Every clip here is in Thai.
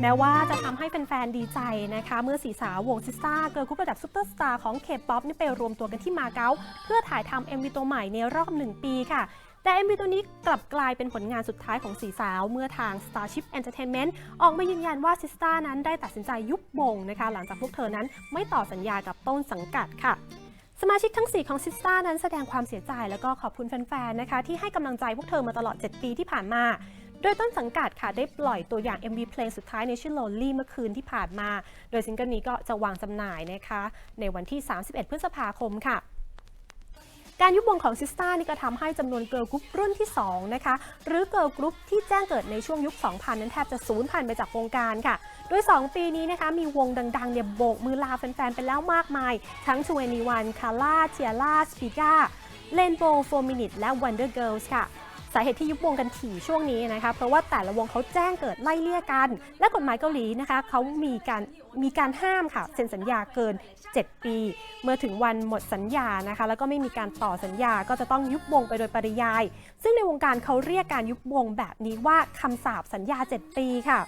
แม้ว่าจะทำให้แฟนๆดีใจนะคะ เมื่อสีสาววงซิสตาเกิร์ลกรุ๊ประดับซุปเปอร์สตาร์ของเคป๊อปนี่ไปรวมตัวกันที่มาเก๊าเพื่อถ่ายทำ MV ตัวใหม่ในรอบหนึ่งปีค่ะแต่ MV ตัวนี้กลับกลายเป็นผลงานสุดท้ายของสีสาวเมื่อทาง Starship Entertainment ออกมายืนยันว่าซิสตานั้นได้ตัดสินใจยุบวงนะคะ หลังจากพวกเธอนั้นไม่ต่อสัญญากับต้นสังกัดค่ะ สมาชิกทั้ง 4 ของซิสตานั้นแสดงความเสียใจแล้วก็ขอบคุณแฟนๆนะคะ ที่ให้กำลังใจพวกเธอมาตลอด 7 ปีที่ผ่านมา โดยต้นสังกัดค่ะได้ปล่อยตัวอย่าง MV เพลงสุดท้ายในชื่อ Lonely เมื่อคืนที่ผ่านมา โดยซิงเกิลนี้ก็จะวางจำหน่ายนะคะ ในวันที่ 31 พฤษภาคมค่ะการยุบวงของซิสตานี่ก็ทำให้จำนวนเกิร์ลกรุ๊ปรุ่นที่ 2 นะคะ หรือเกิร์ลกรุ๊ปที่แจ้งเกิดในช่วงยุค 2000 นั้นแทบจะสูญพันธุ์ไปจากวงการค่ะ โดย 2 ปีนี้นะคะ มีวงดังๆ เนี่ยโบกมือลาแฟนๆ ไปแล้วมากมาย ทั้ง2 n 1 c a l a t i a l a s p i g a Rainbow 4 Minute และ Wonder Girls ค่ะาเหตุที่ยุบวงกันถี่ช่วงนี้นะคะเพราะว่าแต่ละวงเขาแจ้งเกิดไล่เลี่ยกัน และกฎหมายเกาหลีนะคะเขามีการมีการห้ามค่ะเซ็นสัญญาเกิน 7 ปี เมื่อถึงวันหมดสัญญานะคะ แล้วก็ไม่มีการต่อสัญญาก็จะต้องยุบวงไปโดยปริยาย ซึ่งในวงการเขาเรียกการยุบวงแบบนี้ว่าคำสาปสัญญา 7 ปีค่ะ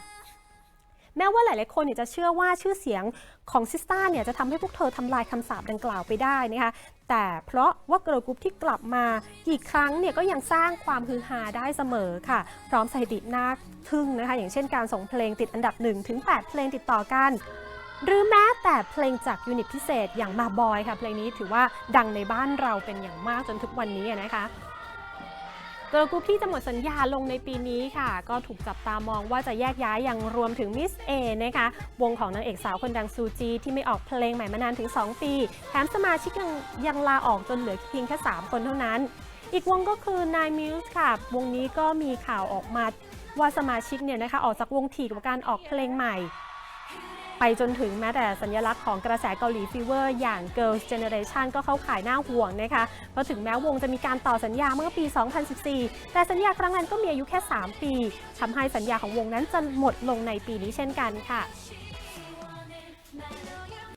แม้ว่าหลาย ๆ คนเนี่ยจะเชื่อว่าชื่อเสียงของซิสตาเนี่ยจะทำให้พวกเธอทำลายคำสาปดังกล่าวไปได้นะคะแต่เพราะว่าเกิร์ลกรุ๊ปที่กลับมาอีกครั้งเนี่ยก็ยังสร้างความฮือฮาได้เสมอค่ะ พร้อมสถิติน่าทึ่งนะคะ อย่างเช่นการส่งเพลงติดอันดับ 1 ถึง 8 เพลงติดต่อกัน หรือแม้แต่เพลงจากยูนิตพิเศษอย่างมาบอยค่ะ เพลงนี้ถือว่าดังในบ้านเราเป็นอย่างมากจนทุกวันนี้นะคะ เกิร์ลกรุ๊ปที่จะหมดสัญญาลงในปีนี้ค่ะ ก็ถูกจับตามองว่าจะแยกย้ายอย่างรวมถึงมิสเอนะคะ วงของนางเอกสาวคนดังซูจีที่ไม่ออกเพลงใหม่มานานถึง 2 ปี แถมสมาชิกยังยังลาออกจนเหลือเพียงแค่ 3 คนเท่านั้น อีกวงก็คือนายมิวส์ค่ะ วงนี้ก็มีข่าวออกมาว่าสมาชิกเนี่ยนะคะออกจากวงถี่กับการออกเพลงใหม่ ไปจนถึงแม้แต่สัญลักษณ์ของกระแสเกาหลีฟีเวอร์อย่าง Girls' Generation ก็เข้าขายหน้าห่วงนะคะ เพราะถึงแม้วงจะมีการต่อสัญญาเมื่อปี 2014 แต่สัญญาครั้งนั้นก็มีอายุแค่ 3 ปีทำให้สัญญาของวงนั้นจะหมดลงในปีนี้เช่นกันค่ะ